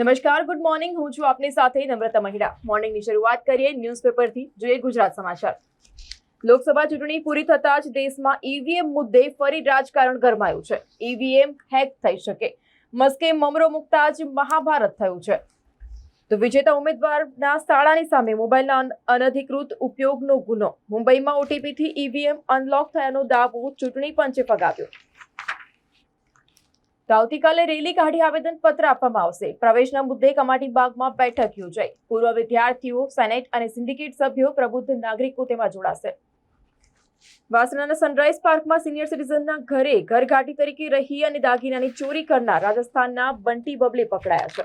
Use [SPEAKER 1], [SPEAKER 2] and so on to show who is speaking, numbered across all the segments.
[SPEAKER 1] નમસ્કાર good morning હું છું આપની સાથે નમ્રતા મહિડા મોર્નિંગની શરૂઆત કરીએ ન્યૂઝપેપરથી જોઈએ ગુજરાત સમાચાર. લોકસભા ચૂંટણી પૂરી થતાં જ દેશમાં ઈવીએમ મુદ્દે ફરી રાજકારણ ગરમાયું છે. ઈવીએમ હેક થઈ શકે. મસ્કે મમરો મુકતા જ મહાભારત થયું છે. તો વિજેતા ઉમેદવારના શાળાની સામે મોબાઈલના અનધિકૃત ઉપયોગનો ગુનો. મુંબઈમાં ઓટીપીથી ઈવીએમ અનલોક થયાનો દાવો ચૂંટણી પંચે ફગાવ્યો. તો આવતીકાલે રેલી કાઢી આવેદન પત્ર આપવામાં આવશે. પ્રવેશના મુદ્દે કમાટી બાગમાં બેઠક યોજાઈ. પૂર્વ વિદ્યાર્થીઓ, સેનેટ અને સિન્ડિકેટ સભ્યો, પ્રબુદ્ધ નાગરિકો તેમાં જોડાશે. વાસણાના સનરાઈઝ પાર્કમાં સિનિયર સિટીઝનના ઘરે ઘરઘાટી તરીકે રહી અને દાગીનાની ચોરી કરનાર રાજસ્થાનના બંટી બબલે પકડાયા છે.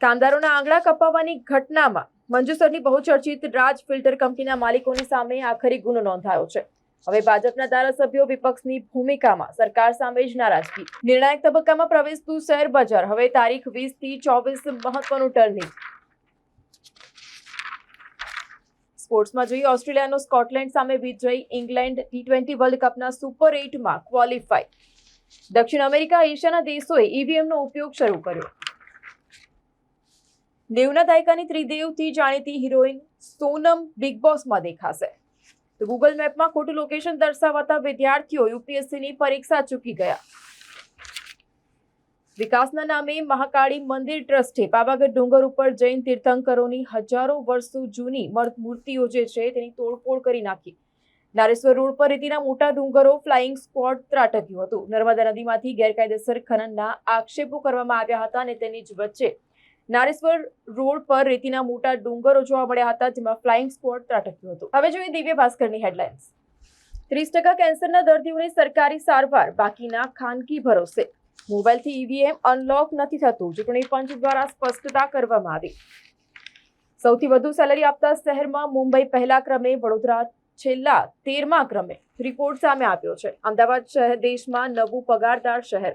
[SPEAKER 1] કામદારોના આંગળા કપાવવાની ઘટનામાં મંજુસરની બહુચર્ચિત રાજ ફિલ્ટર કંપનીના માલિકોની સામે આખરી ગુનો નોંધાયો છે. હવે ભાજપના ધારાસભ્યો વિપક્ષની ભૂમિકામાં સરકાર સામે જ નારાજગી. નિર્ણાયક તબક્કામાં પ્રવેશતું શેર બજાર. હવે તારીખ વીસથી ચોવીસ મહત્વનું ટર્નિંગ. સ્પોર્ટ્સમાં જોઈએ ઓસ્ટ્રેલિયાનો સ્કોટલેન્ડ સામે વિજય, ઇંગ્લેન્ડ ટી ટ્વેન્ટી વર્લ્ડ કપના સુપર એઇટમાં ક્વોલિફાય. દક્ષિણ અમેરિકા, એશિયાના દેશોએ ઈવીએમનો ઉપયોગ શરૂ કર્યો. નેવના દાયકાની ત્રિદેવથી જાણીતી હિરોઈન સોનમ બિગ બોસમાં દેખાશે. તો ગૂગલ મેપમાં ખોટું લોકેશન દર્શાવતા વિદ્યાર્થીઓ યુપીએસસીની પરીક્ષા ચૂકી ગયા. વિકાસના નામે મહાકાળી મંદિર ટ્રસ્ટે પાવાગઢ ડુંગર ઉપર જૈન તીર્થંકરોની હજારો વર્ષો જૂની મર- મૂર્તિઓ જે છે તેની તોડફોડ કરી નાખી. નારેશ્વર રોડ પર રેતીના મોટા ડુંગરો ફ્લાઇંગ સ્કોડ ત્રાટક્યું હતું. નર્મદા નદીમાંથી ગેરકાયદેસર ખનનના આક્ષેપો કરવામાં આવ્યા હતા અને તેની જ વચ્ચે નારેશ્વર રોડ પર રેતીના મોટા ડુંગરો જોવા મળ્યા હતા, જેમાં ફ્લાઇંગ સ્ક્વોડ ત્રાટક્યું હતું. હવે જોઈએ દિવ્ય ભાસ્કરની હેડલાઇન્સ ત્રીસ ટકા કેન્સરના દર્દીઓને સરકારી સારવાર, બાકીના ખાનગી ભરોસે. મોબાઈલથી ઈવીએમ અનલોક નથી થતું, ચૂંટણી પંચ દ્વારા સ્પષ્ટતા કરવામાં આવી. સૌથી વધુ સેલરી આપતા શહેરમાં મુંબઈ પહેલા ક્રમે, વડોદરા છેલ્લા તેરમા ક્રમે. રિપોર્ટ સામે આવ્યો છે. અમદાવાદ શહેર દેશમાં નવું પગારદાર શહેર.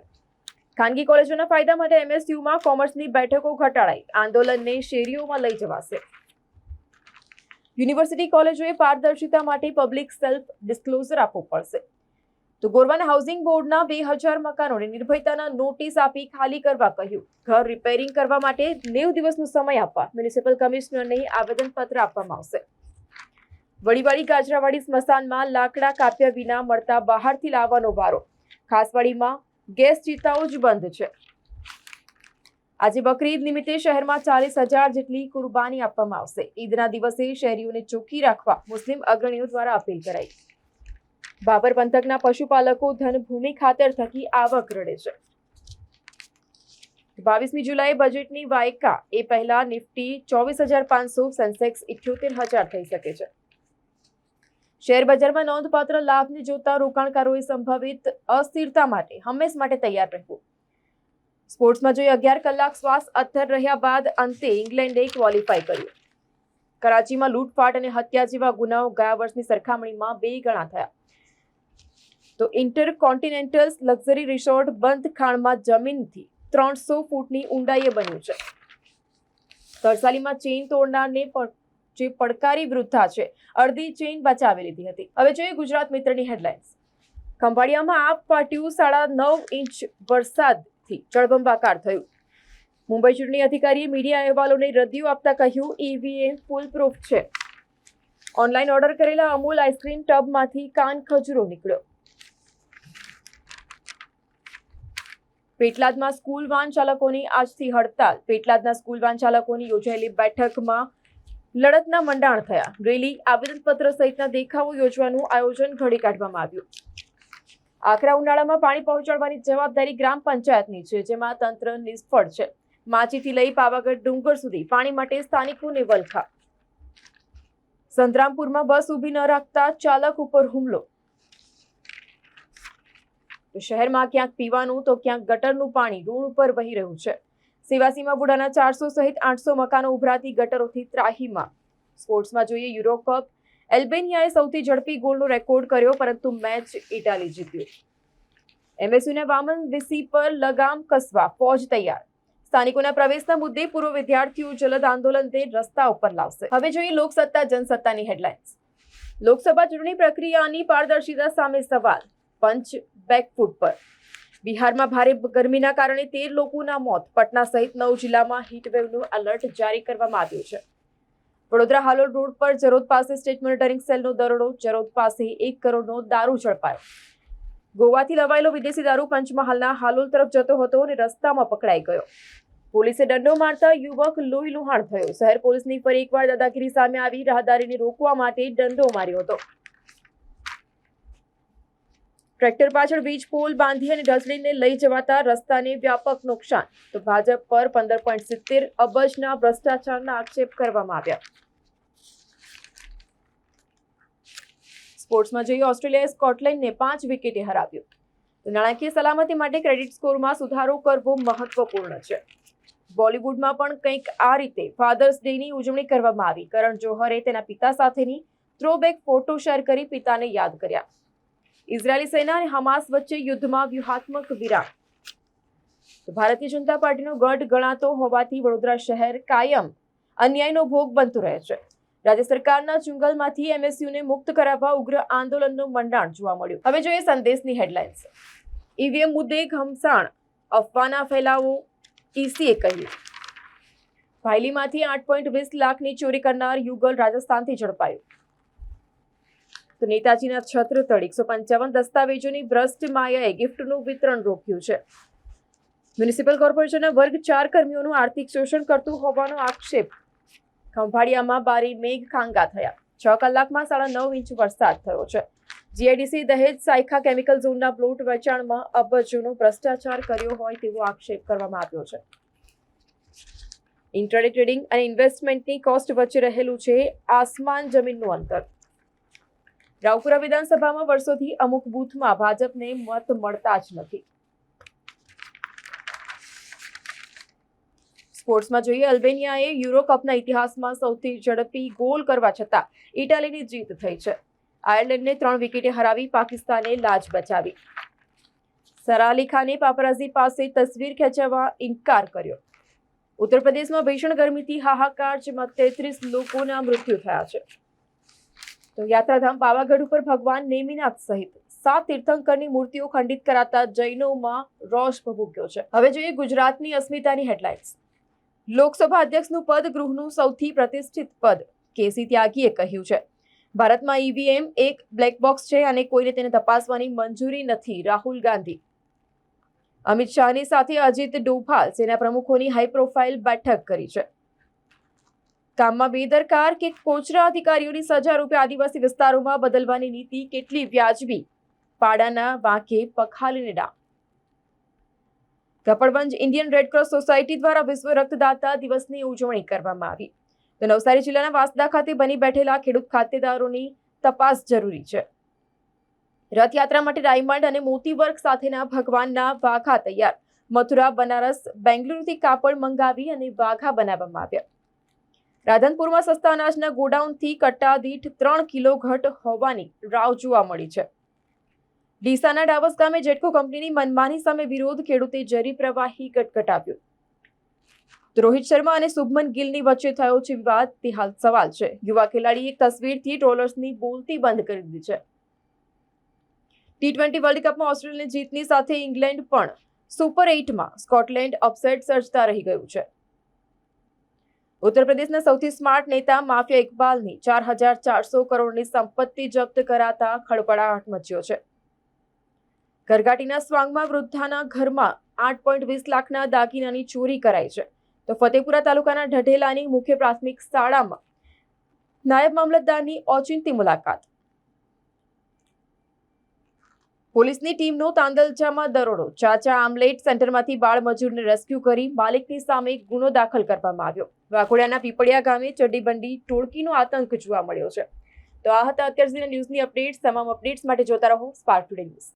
[SPEAKER 1] ખાનગી કોલેજોના ફાયદા માટે એમએસયુમાં કોમર્સની બેઠકો ઘટાડાઈ. આંદોલનને શેરીઓમાં લઈ જવાશે. યુનિવર્સિટી કોલેજોએ પારદર્શિતા માટે પબ્લિક સેલ્ફ ડિસ્ક્લોઝર આપવું પડશે. તો ગોરવાના હાઉસિંગ બોર્ડના બે હજાર મકાનોને નિર્ભયતાના નોટિસ આપી ખાલી કરવા કહ્યું. ઘર રિપેરિંગ કરવા માટે નેવ દિવસનો સમય આપવા મ્યુનિસિપલ કમિશનરને આવેદનપત્ર આપવામાં આવશે. વડીવાડી ગાજરાવાડી સ્મશાનમાં લાકડા કાપ્યા વિના મળતા બહારથી લાવવાનો વારો. ખાસવાડીમાં ગેસ ચિતાઓ જ બંધ છે. આજે બકરીદ નિમિત્તે શહેરમાં ચાલીસ હજાર જેટલી કુરબાની આપવામાં આવશે. ઈદના દિવસે શહેરીઓને ચોખ્ખી રાખવા મુસ્લિમ અગ્રણીઓ દ્વારા અપીલ કરાઈ. બાબર પંથકના પશુપાલકો ધનભૂમિ ખાતર થકી આવક રડે છે. બાવીસમી જુલાઈ બજેટની વાયકા એ પહેલા નિફ્ટી ચોવીસ હજાર પાંચસો સેન્સેક્સ ઇઠ્યોતેર હજાર થઈ શકે છે. શેર બજારમાં નોંધપાત્ર લાભને જોતા રોકાણકારોએ સંભવિત અસ્થિરતા માટે, હંમેશ માટે તૈયાર રહેવું. સ્પોર્ટ્સમાં જોઈએ અગિયાર કલાક શ્વાસ અથર રહ્યા બાદ અંતે ઇંગ્લેન્ડે ક્વોલિફાય કર્યું. કરાચીમાં લૂંટફાટ અને હત્યા જેવા ગુનાઓ ગયા વર્ષની સરખામણીમાં બે ગણા થયા. તો ઇન્ટર કોન્ટિનેન્ટલ લક્ઝરી રિસોર્ટ બંધ ખાણમાં જમીનથી ત્રણસો ફૂટની ઊંડાઈએ બન્યું છે. તરસાલીમાં ચેઇન તોડનારને પણ જે પડકારી વૃદ્ધા છે, અડધી ચેઇન બચાવી લીધી હતી. હવે જોઈએ ગુજરાત મિત્રની હેડલાઇન્સ. ખંભાળિયામાં આપ પાટ્યું સાડા નવ ઇંચ વરસાદથી જળબંબાકાર થયું. મુંબઈ ચૂંટણી અધિકારીએ મીડિયા અહેવાલોને રદિયો આપતા કહ્યું ઈવીએમ ફૂલ પ્રૂફ છે. ઓનલાઈન ઓર્ડર કરેલા અમૂલ આઈસ્ક્રીમ ટબમાંથી કાન ખજૂરો નીકળ્યો. પેટલાદમાં સ્કૂલ વાન ચાલકોની આજથી હડતાલ. પેટલાદના સ્કૂલ વાન ચાલકોની યોજાયેલી બેઠકમાં લડતના મંડાણ થયા. રેલી, આવેદનપત્ર સહિતના દેખાવો યોજવાનું આયોજન ઘડી કાઢવામાં આવ્યું. આકરા ઉનાળામાં પાણી પહોંચાડવાની જવાબદારી ગ્રામ પંચાયતની છે, જેમાં તંત્ર નિષ્ફળ છે. માચીથી લઈ પાવાગઢ ડુંગર સુધી પાણી માટે સ્થાનિકોને વલખા. સંતરામપુરમાં બસ ઊભી ન રાખતા ચાલક ઉપર હુમલો. શહેરમાં ક્યાંક પીવાનું તો ક્યાંક ગટરનું પાણી, રોડ ઉપર વહી રહ્યું છે. સેવાસીમાં બુડાના ચારસો સહિત આઠસો મકાનો ઉભરાતી ગટરોથી ત્રાહીમાં. સ્પોર્ટ્સમાં જોઈએ યુરો કપ. એલ્બેનિયાએ સૌથી ઝડપી ગોલનો રેકોર્ડ કર્યો, પરંતુ મેચ ઇટાલી જીત્યું. એમએસયુને વામન વિસી પર લગામ કસવા ફોજ તૈયાર. સ્થાનિકોના પ્રવેશના મુદ્દે પૂર્વ વિદ્યાર્થીઓ જલદ આંદોલન તે રસ્તા ઉપર લાવશે. હવે જોઈએ લોકસત્તા, જનસત્તાની હેડલાઇન્સ. લોકસભા ચૂંટણી પ્રક્રિયાની પારદર્શિતા સામે સવાલ. પંચ બેકફૂટ પર. બિહારમાં ભારે ગરમીના કારણે તેર લોકોના મોત. પટના સહિત નવ જિલ્લામાં હીટવેવનું એલર્ટ જારી કરવામાં આવ્યું છે. વડોદરા હાલોલ રોડ પર જરોદ પાસે સ્ટેટ મોનિટરિંગ સેલનો દરોડો. જરોદ પાસે એક કરોડનો દારૂ ઝડપાયો. ગોવાથી લવાયેલો વિદેશી દારૂ પંચમહાલના હાલોલ તરફ જતો હતો અને રસ્તામાં પકડાઈ ગયો. પોલીસે દંડો મારતા યુવક લોહી લુહાણ થયો. શહેર પોલીસની ફરી એકવાર દાદાગીરી સામે આવી. રાહદારીને રોકવા માટે દંડો માર્યો હતો. ટ્રેક્ટર પાછળ વીજ પોલ બાંધી અને ઢસડીને લઈ જવાતા રસ્તાને વ્યાપક નુકસાન. તો ભાજપ પર પંદર પોઈન્ટ સિત્તેર અબજના ભ્રષ્ટાચારના આક્ષેપ કરવામાં આવ્યા. સ્પોર્ટ્સમાં જઈ ઓસ્ટ્રેલિયાએ સ્કોટલેન્ડને પાંચ વિકેટે હરાવ્યું. તો નાણાકીય સલામતી માટે ક્રેડિટ સ્કોરમાં સુધારો કરવો મહત્વપૂર્ણ છે. બોલિવૂડમાં પણ કંઈક આ રીતે ફાધર્સ ડેની ઉજવણી કરવામાં આવી. કરણ જોહરે તેના પિતા સાથેની થ્રોબેક ફોટો શેર કરી પિતાને યાદ કર્યા. ઇઝરાયેલી સેના અને હમાસ વચ્ચે યુદ્ધમાં વ્યૂહાત્મક વિરામ. ભારતીય જનતા પાર્ટીનો ગઢ ગણાતો હોવાથી વડોદરા શહેર કાયમ અન્યાયનો ભોગ બનતો રહે છે. રાજ્ય સરકારના ચુંગલમાંથી એમએસયુને મુક્ત કરાવવા ઉગ્ર આંદોલનનું મંડાણ જોવા મળ્યું. હવે જોઈએ સંદેશની હેડલાઇન્સ. ઈવીએમ મુદ્દે ઘમસાણ. અફવાના ફેલાવો, ઈસીએ કહ્યું. ભાયલીમાંથી આઠ પોઈન્ટ વીસ લાખની ચોરી કરનાર યુગલ રાજસ્થાનથી ઝડપાયું. તો નેતાજીના છત્ર તળ એકસો પંચાવન દસ્તાવેજોની ભ્રષ્ટ માયાએ ગિફ્ટનું વિતરણ રોક્યું છે. મ્યુનિસિપલ કોર્પોરેશનના વર્ગ ચાર કર્મીઓનું આર્થિક શોષણ કરતું હોવાનો આક્ષેપ ખંભાળિયામાં બારી મેઘ ખાંગા થયા. છ કલાકમાં સાડા નવ ઇંચ વરસાદ થયો છે. જીઆઈડીસી દહેજ સાયખા કેમિકલ ઝોનના પ્લોટ વેચાણમાં અબજોનો ભ્રષ્ટાચાર કર્યો હોય તેવો આક્ષેપ કરવામાં આવ્યો છે. ઇન્ટરનેટ ટ્રેડિંગ અને ઇન્વેસ્ટમેન્ટની કોસ્ટ વચ્ચે રહેલું છે આસમાન જમીનનું અંતર. રાવપુરા વિધાનસભામાં વર્ષોથી અમુક બૂથમાં ભાજપને મત મળતા જ નથી. સ્પોર્ટ્સમાં જોઈએ, અલ્બેનિયાએ યુરો કપના ઇતિહાસમાં સૌથી ઝડપી ગોલ કરવા છતાં ઇટાલીની જીત થઈ છે. આયર્લેન્ડને ત્રણ વિકેટે હરાવી પાકિસ્તાને લાજ બચાવી. સરા અલી ખાને પાપરાઝી પાસે તસવીર ખેંચવા ઇનકાર કર્યો. ઉત્તર પ્રદેશમાં ભીષણ ગરમીથી હાહાકાર, જેમાં તેત્રીસ લોકોના મૃત્યુ થયા છે. તો યાત્રાધામ પાવાગઢ ઉપર ભગવાન નેમિનાથ સહિત સાત તીર્થંકરની મૂર્તિઓ ખંડિત કરાતા જૈનોમાં રોષ ભભૂક્યો છે. હવે જોઈએ ગુજરાતની અસ્મિતાની હેડલાઇન્સ લોકસભા અધ્યક્ષનું પદ ગૃહનું સૌથી પ્રતિષ્ઠિત પદ કેસી ત્યાગીએ કહ્યું છે. ભારતમાં ઈવીએમ એક બ્લેક બોક્સ છે અને કોઈને તેને તપાસવાની મંજૂરી નથી. રાહુલ ગાંધી. અમિત શાહની સાથે અજીત ડોભાલ, સેના પ્રમુખોની હાઈ પ્રોફાઇલ બેઠક કરી છે. કામમાં બેદરકાર કે કોચરા અધિકારીઓની સજા રૂપે આદિવાસી વિસ્તારોમાં બદલવાની નીતિ કેટલી વ્યાજબી? પાડાના વાંકે પખાલીને Kapadvanj Indian red cross society દ્વારા વિશ્વ રક્તદાતા દિવસની ઉજવણી કરવામાં આવી. તો નવસારી જિલ્લાના વાંસદા ખાતે બની બેઠેલા ખેડૂત ખાતેદારોની તપાસ જરૂરી છે. રથયાત્રા માટે ડાયમંડ અને મોતી વર્ક સાથેના ભગવાનના વાઘા તૈયાર. મથુરા, બનારસ, બેંગલુરુથી કાપડ મંગાવી અને વાઘા બનાવવામાં આવ્યા. રાધનપુરમાં સસ્તા અનાજના ગોડાઉનથી કટ્ટા દીઠ ત્રણ કિલો ઘટ હોવાની રાવ જોવા મળી છે. ડીસાના ડાવસ ગામે જેટકો કંપનીની મનમાની સામે વિરોધ ખેડૂતે જરી પ્રવાહી ગટગટાવ્યો. રોહિત શર્મા અને શુભમન ગિલની વચ્ચે થયો છે વિવાદ. તે હાલ સવાલ છે. યુવા ખેલાડીએ તસવીરથી ટ્રોલર્સની બોલતી બંધ કરી દીધી છે. ટી ટ્વેન્ટી વર્લ્ડ કપમાં ઓસ્ટ્રેલિયાની જીતની સાથે ઇંગ્લેન્ડ પણ સુપર એઇટમાં સ્કોટલેન્ડ અપસેટ સર્જતા રહી ગયું છે. ઉત્તર પ્રદેશના સૌથી સ્માર્ટ નેતા માફિયા ઇકબાલની ચાર હજાર ચારસો કરોડની સંપત્તિ જપ્ત કરાતા ખળબળાટ મચ્યો છે. ઘરઘાટીના સ્વાંગમાં વૃદ્ધાના ઘરમાં આઠ પોઈન્ટ વીસ લાખના દાગીનાની ચોરી કરાઈ છે. તો ફતેપુરા તાલુકાના ઢઢેલાની મુખ્ય પ્રાથમિક શાળામાં નાયબ મામલતદારની ઓચિંતી મુલાકાત. પોલીસની ટીમનો તાંદલચામાં દરોડો. ચાચા આમલેટ સેન્ટરમાંથી બાળ મજૂરને રેસ્ક્યુ કરી માલિકની સામે ગુનો દાખલ કરવામાં આવ્યો. વાઘોડિયાના પીપળિયા ગામે ચડીબંડી ટોળકીનો આતંક જોવા મળ્યો છે. તો આ હતા અત્યાર સુધીના ન્યૂઝની અપડેટ્સ. તમામ અપડેટ્સ માટે જોતા રહો સ્પાર્ક ટુડે ન્યૂઝ.